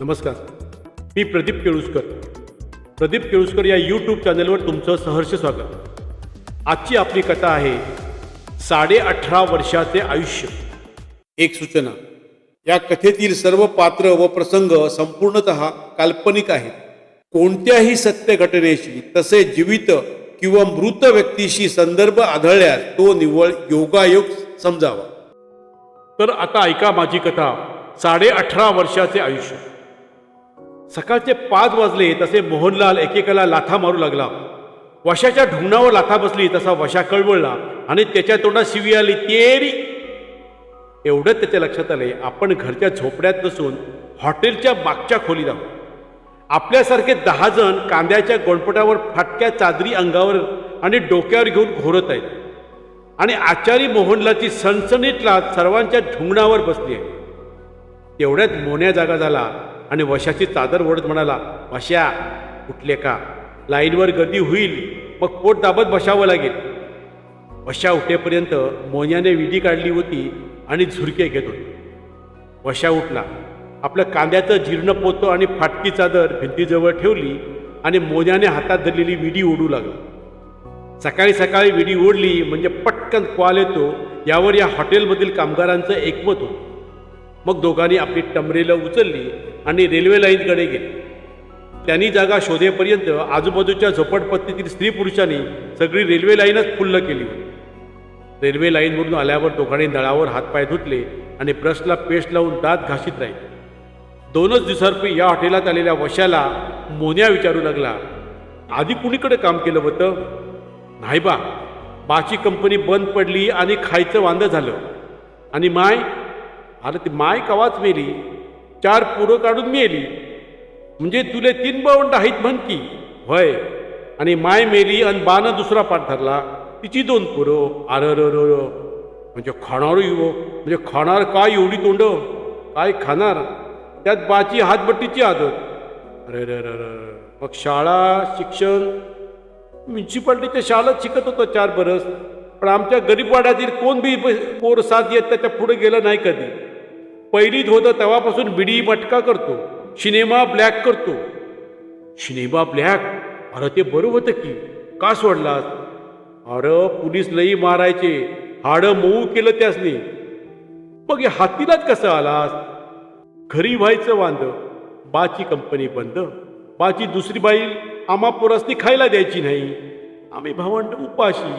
नमस्कार. मी प्रदीप केळुसकर. प्रदीप केळुसकर या यूट्यूब चॅनलवर तुमचं सहर्ष स्वागत. आजची आपली कथा आहे साडे अठरा वर्षाचे आयुष्य. एक सूचना. या कथेतील सर्व पात्र व प्रसंग संपूर्णत काल्पनिक आहेत. कोणत्याही सत्य घटनेशी तसे जीवित किंवा मृत व्यक्तीशी संदर्भ आढळल्यास तो निव्वळ योगायोग समजावा. तर आता ऐका माझी कथा साडे अठरा वर्षाचे आयुष्य. सकाळचे पाच वाजले तसे मोहनलाल एकेकाला लाथा मारू लागला. वशाच्या ढुंगणावर लाथा बसली तसा वशा कळवळला आणि त्याच्या तोंडात शिवी आली तेरी. एवढंच त्याच्या लक्षात आले आपण घरच्या झोपड्यात नसून हॉटेलच्या मागच्या खोलीत आहोत. आपल्यासारखे दहा जण कांद्याच्या गोणपटावर फाटक्या चादरी अंगावर आणि डोक्यावर घेऊन घोरत आहेत. आणि आचारी मोहनलाची सणसणीत लाट सर्वांच्या ढुंगणावर बसली आहे. तेवढ्यात मोन्या जागा झाला. आणि वशाची चादर ओढत म्हणाला वशा उठले का? लाईनवर गर्दी होईल. मग पोट दाबत बसावं लागेल. वशा उठेपर्यंत मोन्याने विडी काढली होती आणि झुरके घेत होते. वशा उठला. आपलं कांद्याचं जीर्ण पोतं आणि फाटकी चादर भिंतीजवळ ठेवली आणि मोन्याने हातात धरलेली विडी ओढू लागला. सकाळी सकाळी विडी ओढली म्हणजे पटकन कॉल येतो यावर या हॉटेलमधील कामगारांचं एकमत होतं. मग दोघांनी आपली टमरेलं उचलली आणि रेल्वे लाईनकडे गेले. त्यांनी जागा शोधेपर्यंत आजूबाजूच्या झोपडपट्टीतील स्त्री पुरुषांनी सगळी रेल्वे लाईनच फुल्ल केली होती. रेल्वे लाईनवरून आल्यावर दोघांनी नळावर हातपाय धुतले आणि ब्रशला पेस्ट लावून दात घाशीत राहिले. दोनच दिवसापूर्वी या हॉटेलात आलेल्या वशाला मोन्या विचारू लागला. आधी कुणीकडे काम केलं होतं? नाही बा बाची कंपनी बंद पडली आणि खायचं वांदं झालं. आणि माय अरे ती माय कवाच मेली? चार पुरं काढून मेली. म्हणजे तुले तीन बावंड आहेत म्हण की. होय. आणि माय मेली आणि बाण दुसरा पाठ धरला. तिची दोन पुरं. आर म्हणजे खाणार हो येऊ म्हणजे खाणार काय एवढी तोंड? काय खाणार? त्यात बाची हातबट्टीची आदत. अरे रे मग शाळा शिक्षण. म्युन्सिपाल्टीच्या शाळेत शिकत होतं चार बरस. पण आमच्या गरीबवाड्यातील कोण बी पोर साथ येत त्याच्या पुढे गेलं नाही कधी. पहिलीत होतं तेव्हापासून बिडी मटका करतो सिनेमा ब्लॅक करतो. Cinema black? अरे ते बरं होतं की. का सोडलास? अरे पोलीस लई मारायचे. हाडं मऊ केलं त्यासने. मग या हातीलाच कसं आलास? घरी व्हायचं वांद. बाची कंपनी बंद. बाची दुसरी बाई आम्हा पोरासनी खायला द्यायची नाही. आम्ही भावंड उपाशी.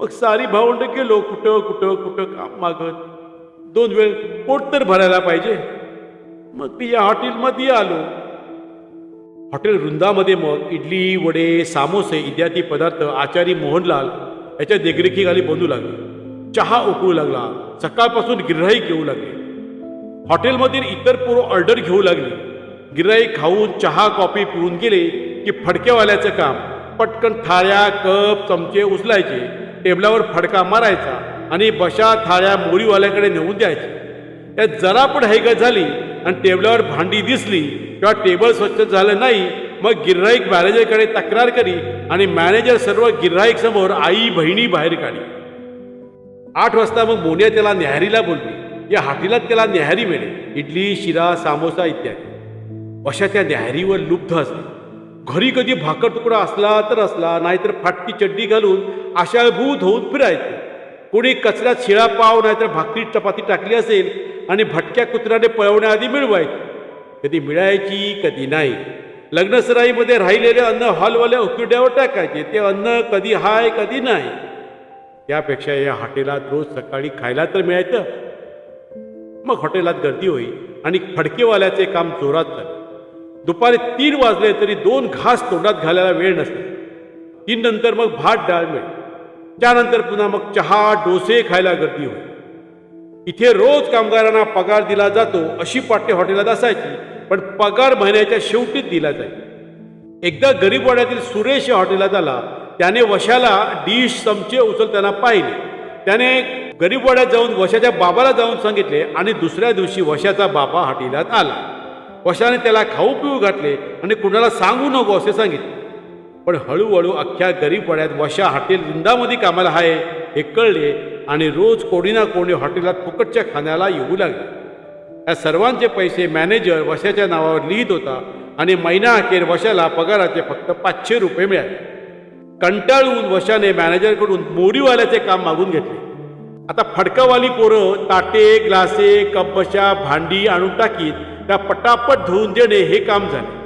मग सारी भावंड गेलो कुठं कुठं कुठं काम मागत. दोन वेळ पोट तर भरायला पाहिजे. मग ती या हॉटेलमध्ये आलो. हॉटेल वृंदामध्ये मग इडली वडे सामोसे इत्यादी पदार्थ आचारी मोहनलाल याच्या देखरेखीखाली बनू लागले. चहा उकळू लागला. सकाळपासून गिऱ्हाईक घेऊ लागले. हॉटेलमधील इतर पूर्व ऑर्डर घेऊ लागली. गिऱ्हाईक खाऊन चहा कॉफी पिऊन गेले की फडक्यावाल्याचं काम. पटकन थाळ्या कप चमचे उचलायचे. टेबलावर फडका मारायचा. आणि बशा थाळ्या मोरीवाल्याकडे नेऊन द्यायचे. यात जरा पण हैगत झाली आणि टेबलावर भांडी दिसली किंवा टेबल स्वच्छ झालं नाही मग गिऱ्हाईक मॅनेजरकडे तक्रार करी आणि मॅनेजर सर्व गिऱ्हाईक समोर आई बहिणी बाहेर काढी. आठ वाजता मग मोन्या त्याला न्याहारीला बोलली. या हाटीलाच त्याला न्याहारी मिळे इडली शिरा सामोसा इत्यादी. अशा त्या न्याहारीवर लुब्ध असते घरी कधी भाकर तुकडा असला तर असला नाहीतर फाटकी चड्डी घालून आशाळभूत होऊन फिरायचे. कोणी कचऱ्यात शिळा पाव नाहीतर भाकरी चपाती टाकली असेल आणि भटक्या कुत्र्याने पळवण्याआधी मिळवायची कधी मिळायची कधी नाही. लग्नसराईमध्ये राहिलेले अन्न हॉलवाल्या उकिड्यावर टाकायचे ते अन्न कधी हाय कधी नाही. त्यापेक्षा या हॉटेलात रोज सकाळी खायला तर मिळायचं. मग हॉटेलात गर्दी होई आणि फडकेवाल्याचे काम जोरात झाले. दुपारी तीन वाजले तरी दोन घास तोंडात घालायला वेळ नसते तीन नंतर मग भात डाळ मिळेल. त्यानंतर पुन्हा मग चहा डोसे खायला गर्दी होई इथे रोज कामगारांना पगार दिला जातो अशी पाट्य हॉटेलात असायची पण पगार महिन्याच्या शेवटीच दिला जाईल एकदा गरीबवाड्यातील सुरेश या हॉटेलात आला त्याने वशाला डिश चमचे उचलताना पाहिले. त्याने गरीबवाड्यात जाऊन वशाच्या बाबाला जाऊन सांगितले आणि दुसऱ्या दिवशी वशाचा बाबा हॉटेलात आला. वशाने त्याला खाऊ पिऊ घातले आणि कुणाला सांगू नको असे सांगितले. पण हळूहळू अख्ख्या गरीब वाड्यात वशा हॉटेल वृंदामध्ये कामाला आहे हे कळले आणि रोज कोणी ना कोणी हॉटेलात फुकटच्या खाण्याला येऊ लागले. या सर्वांचे पैसे मॅनेजर वशाच्या नावावर लिहित होता आणि महिना अखेर वशाला पगाराचे फक्त पाचशे रुपये मिळाले. कंटाळून वशाने मॅनेजरकडून मोरीवाल्याचे काम मागून घेतले. आता फडकावाली पोरं ताटे ग्लासे कपबशा भांडी आणून टाकीत त्या पटापट धुवून देणे हे काम झाले.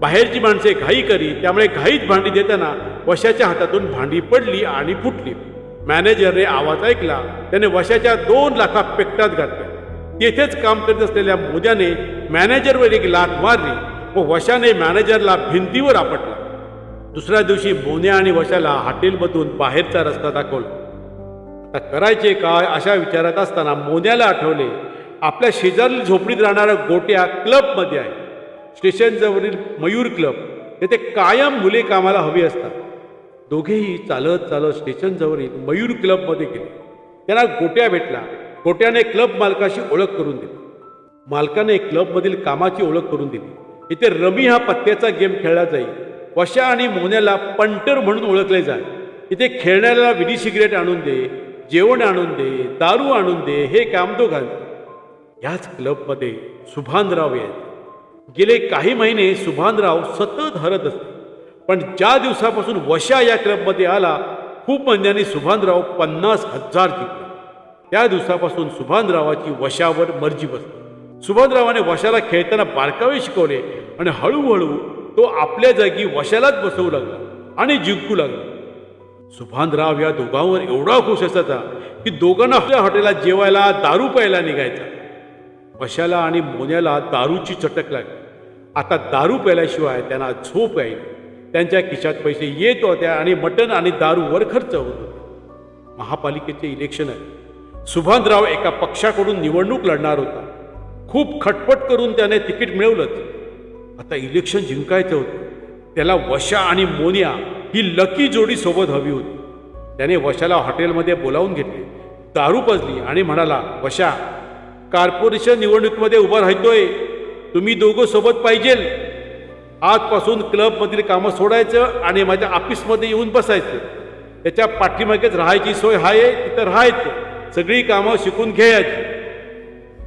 बाहेरची माणसे घाई करी त्यामुळे घाईत भांडी देताना वशाच्या हातातून भांडी पडली आणि फुटली. मॅनेजरने आवाज ऐकला त्याने वशाच्या दोन लाखा पेकटात घातल्या. तेथेच काम करत असलेल्या मोद्याने मॅनेजरवर एक लाथ मारली व वशाने मॅनेजरला भिंतीवर आपटला. दुसऱ्या दिवशी मोन्या आणि वशाला हॉटेलमधून बाहेरचा रस्ता दाखवला. आता करायचे काय अशा विचारात असताना मोन्याला आठवले आपल्या शेजारील झोपडीत राहणाऱ्या गोट्या क्लबमध्ये आहे स्टेशनजवळील मयूर क्लब येथे कायम मुले कामाला हवी असतात. दोघेही चालत चालत स्टेशनजवळील मयूर क्लबमध्ये गेले. त्यांना गोट्या भेटला गोट्याने क्लब मालकाशी ओळख करून दिली. मालकाने क्लबमधील कामाची ओळख करून दिली. इथे रमी हा पत्त्याचा गेम खेळला जाईल वशा आणि मोन्याला पंटर म्हणून ओळखले जाय. इथे खेळण्याला विडी सिगरेट आणून दे जेवण आणून दे दारू आणून दे हे काम दोघांचे. याच क्लबमध्ये सुभानराव आहेत. गेले काही महिने सुभानराव सतत हरत असते. पण ज्या दिवसापासून वशा या क्लबमध्ये आला खूप महिन्यांनी सुभानराव पन्नास हजार जिंकले. त्या दिवसापासून सुभानरावाची वशावर मर्जी बसली. सुभानरावाने वशाला खेळताना बारकावे शिकवले आणि हळूहळू तो आपल्या जागी वशालाच बसवू लागला आणि जिंकू लागला. सुभानराव या दोघांवर एवढा खुश असायचा की दोघांना आपल्या हॉटेलात जेवायला दारू प्यायला निघायचा. वशाला आणि मोन्याला दारूची चटक लागली. आता दारू प्यायल्याशिवाय त्यांना झोप यायली. त्यांच्या खिशात पैसे येत होत्या आणि मटण आणि दारूवर खर्च होत होते. महापालिकेचे इलेक्शन आहे. सुभानराव एका पक्षाकडून निवडणूक लढणार होता. खूप खटपट करून त्याने तिकीट मिळवलंच. आता इलेक्शन जिंकायचं होतं. त्याला वशा आणि मोनिया ही लकी जोडी सोबत हवी होती. त्याने वशाला हॉटेलमध्ये बोलावून घेतले. दारू पजली आणि म्हणाला वशा कॉर्पोरेशन निवडणुकीमध्ये उभा राहतोय. तुम्ही दोघं सोबत पाहिजेल आजपासून क्लबमधील कामं सोडायचं आणि माझ्या ऑफिसमध्ये येऊन बसायचं. त्याच्या पाठीमागेच राहायची सोय आहे तिथं राहायचं. सगळी कामं शिकून घ्यायची.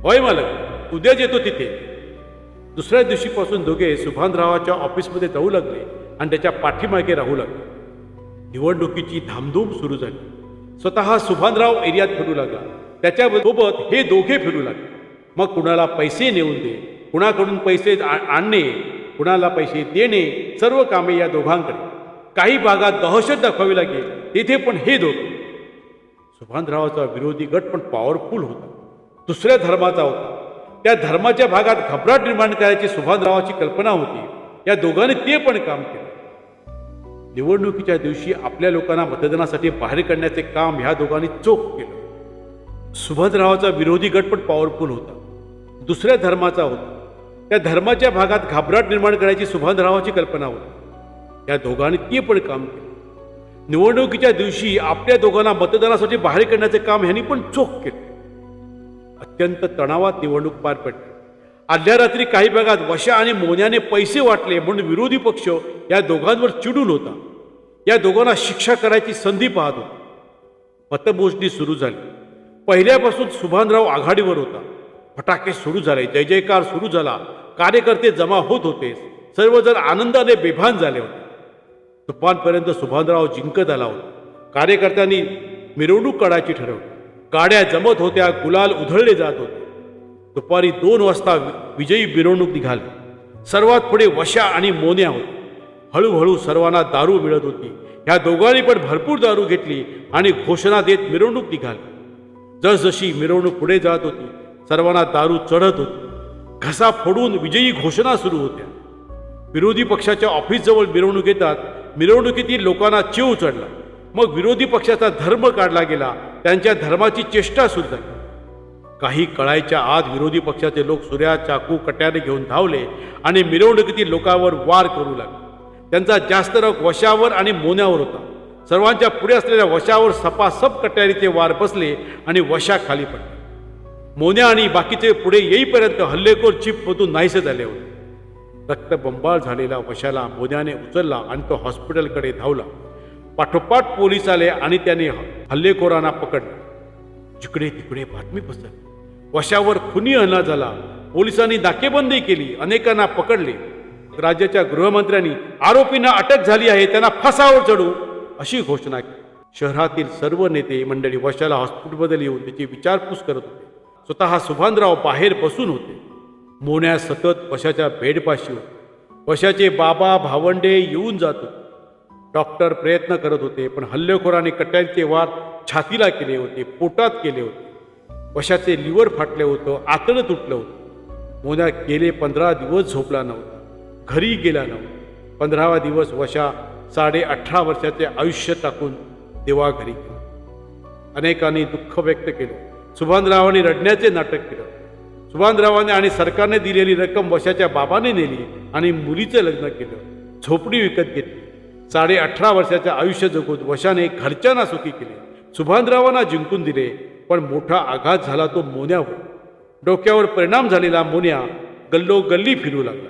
होय मालक उद्याच येतो तिथे. दुसऱ्या दिवशीपासून दोघे सुभानरावाच्या ऑफिसमध्ये जाऊ लागले आणि त्याच्या पाठीमागे राहू लागले. निवडणुकीची धामधूम सुरू झाली. स्वतः सुभानराव एरियात फिरू लागला. त्याच्यासोबत हे दोघे फिरू लागले. मग कुणाला पैसे नेऊन दे कुणाकडून पैसे आणणे कुणाला पैसे देणे सर्व कामे या दोघांकडे. काही भागात दहशत दाखवावी लागेल तिथे पण हे दोघे. सुभानरावाचा विरोधी गट पण पॉवरफुल होता. दुसऱ्या धर्माचा होता. त्या धर्माच्या भागात घबराट निर्माण करायची सुभानरावाची कल्पना होती. या दोघांनी ते पण काम केलं. निवडणुकीच्या दिवशी आपल्या लोकांना मतदानासाठी बाहेर काढण्याचे काम ह्या दोघांनी चोख केलं. सुभद्रावाचा विरोधी गट पण पॉवरफुल होता. दुसऱ्या धर्माचा होता. त्या धर्माच्या भागात घाबराट निर्माण करायची सुभद्रावाची कल्पना होती. या दोघांनी ते पण काम केलं. निवडणुकीच्या दिवशी आपल्या दोघांना मतदानासाठी बाहेर काढण्याचे काम ह्यांनी पण चोख केले. अत्यंत तणावात निवडणूक पार पडली. आदल्या रात्री काही भागात वशा आणि मोन्याने पैसे वाटले म्हणून विरोधी पक्ष या दोघांवर चिडून होता. या दोघांना शिक्षा करायची संधी पाहत होती. मतमोजणी सुरू झाली. पहिल्यापासून सुभानराव आघाडीवर होता. फटाके सुरू झाले जय जयकार सुरू झाला. कार्यकर्ते जमा होत होते. सर्वजण आनंदाने बेभान झाले होते. दुपारपर्यंत सुभानराव जिंकत आला होता. कार्यकर्त्यांनी मिरवणूक काढायची ठरवली. गाड्या जमत होत्या गुलाल उधळले जात होते. दुपारी दोन वाजता विजयी मिरवणूक निघाली. सर्वात पुढे वशा आणि मोन्या होत्या. हळूहळू सर्वांना दारू मिळत होती. ह्या दोघांनी पण भरपूर दारू घेतली आणि घोषणा देत मिरवणूक निघाली. जसजशी मिरवणूक पुढे जात होती सर्वांना दारू चढत होती. घसा फोडून विजयी घोषणा सुरू होत्या. विरोधी पक्षाच्या ऑफिसजवळ मिरवणूक येतात मिरवणुकीतील लोकांना चिव चढला. मग विरोधी पक्षाचा धर्म काढला गेला त्यांच्या धर्माची चेष्टा सुरू झाली. काही कळायच्या आत विरोधी पक्षाचे लोक सूर्या चाकू कट्याने घेऊन धावले आणि मिरवणुकीतील लोकांवर वार करू लागले. त्यांचा जास्त रग वशावर आणि मोन्यावर होता. सर्वांच्या पुढे असलेल्या वशावर सपासप कट्यारीचे वार बसले आणि वशा खाली पडले मोन्या आणि बाकीचे पुढे येईपर्यंत हल्लेखोर चिपमधून नाहीसे झाले होते. रक्तबंबाळ झालेला वशाला मोन्याने उचलला आणि तो हॉस्पिटलकडे धावला. पाठोपाठ पोलीस आले आणि त्याने हल्लेखोरांना पकडले. जिकडे तिकडे बातमी पसरली. वशावर खुनी हल्ला झाला. पोलिसांनी नाकेबंदी केली. अनेकांना पकडले. राज्याच्या गृहमंत्र्यांनी आरोपींना अटक झाली आहे. त्यांना फासावर चढू अशी घोषणा केली. शहरातील सर्व नेते मंडळी वशाला हॉस्पिटलमध्ये येऊन त्याची विचारपूस करत होते. स्वतः सुभानराव बाहेर बसून होते. मोन्या सतत वशाच्या बेडपाशी होते. वशाचे बाबा भावंडे येऊन जात होते. डॉक्टर प्रयत्न करत होते पण हल्लेखोराने कट्ट्यांचे वार छातीला केले होते पोटात केले होते. वशाचे लिव्हर फाटले होतं आतडं तुटलं होतं. मोन्या गेले पंधरा दिवस झोपला नव्हता. घरी गेला नव्हता. पंधरावा दिवस वशा साडे अठरा वर्षाचे आयुष्य टाकून देवाघरी गेला. अनेकांनी दुःख व्यक्त केलं. सुभानरावांनी रडण्याचे नाटक केलं. सुभानरावाने आणि सरकारने दिलेली रक्कम वशाच्या बाबाने नेली आणि मुलीचं लग्न केलं. झोपडी विकत घेतली. साडे अठरा वर्षाचे आयुष्य जगून वशाने घरच्यांना सुखी केले. सुभानरावांना जिंकून दिले पण मोठा आघात झाला तो मोन्यावर. डोक्यावर परिणाम झालेला मोन्या गल्लोगल्ली फिरू लागला.